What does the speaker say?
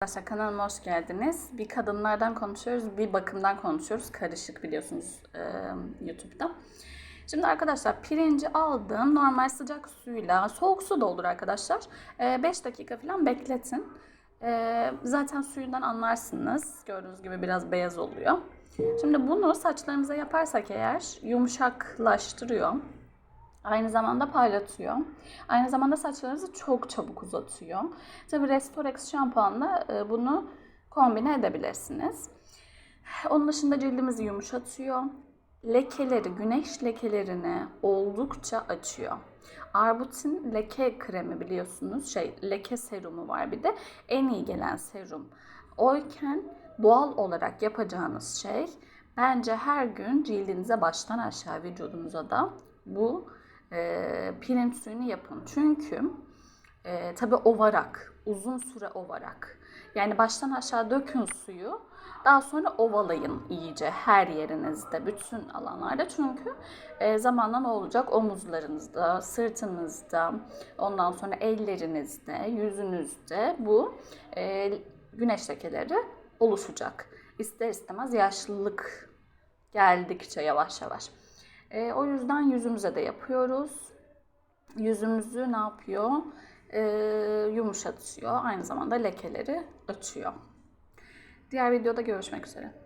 Arkadaşlar kanalıma hoş geldiniz. Bir kadınlardan konuşuyoruz, bir bakımdan konuşuyoruz. Karışık biliyorsunuz e, YouTube'da. Şimdi arkadaşlar pirinci aldım. Normal sıcak suyla, soğuk su da olur arkadaşlar. 5 dakika falan bekletin. E, zaten suyundan anlarsınız. Gördüğünüz gibi biraz beyaz oluyor. Şimdi bunu saçlarımıza yaparsak eğer yumuşaklaştırıyor. Aynı zamanda parlatıyor. Aynı zamanda saçlarınızı çok çabuk uzatıyor. Tabii Restorex şampuanla e, bunu kombine edebilirsiniz. Onun dışında cildimizi yumuşatıyor. Lekeleri, güneş lekelerini oldukça açıyor. Arbutin leke kremi biliyorsunuz. Şey, leke serumu var bir de. En iyi gelen serum. Oyken doğal olarak yapacağınız şey bence her gün cildinize baştan aşağı vücudunuza da bu e, pirinç suyunu yapın. Çünkü e, tabii ovarak, uzun süre ovarak. Yani baştan aşağı dökün suyu. Daha sonra ovalayın iyice her yerinizde, bütün alanlarda. Çünkü e, zamanla ne olacak? Omuzlarınızda, sırtınızda, ondan sonra ellerinizde, yüzünüzde bu e, güneş lekeleri oluşacak. İster istemez yaşlılık geldikçe yavaş yavaş. E, o yüzden yüzümüze de yapıyoruz. Yüzümüzü ne yapıyor? E, yumuşatıyor. Aynı zamanda lekeleri açıyor. Diğer videoda görüşmek üzere.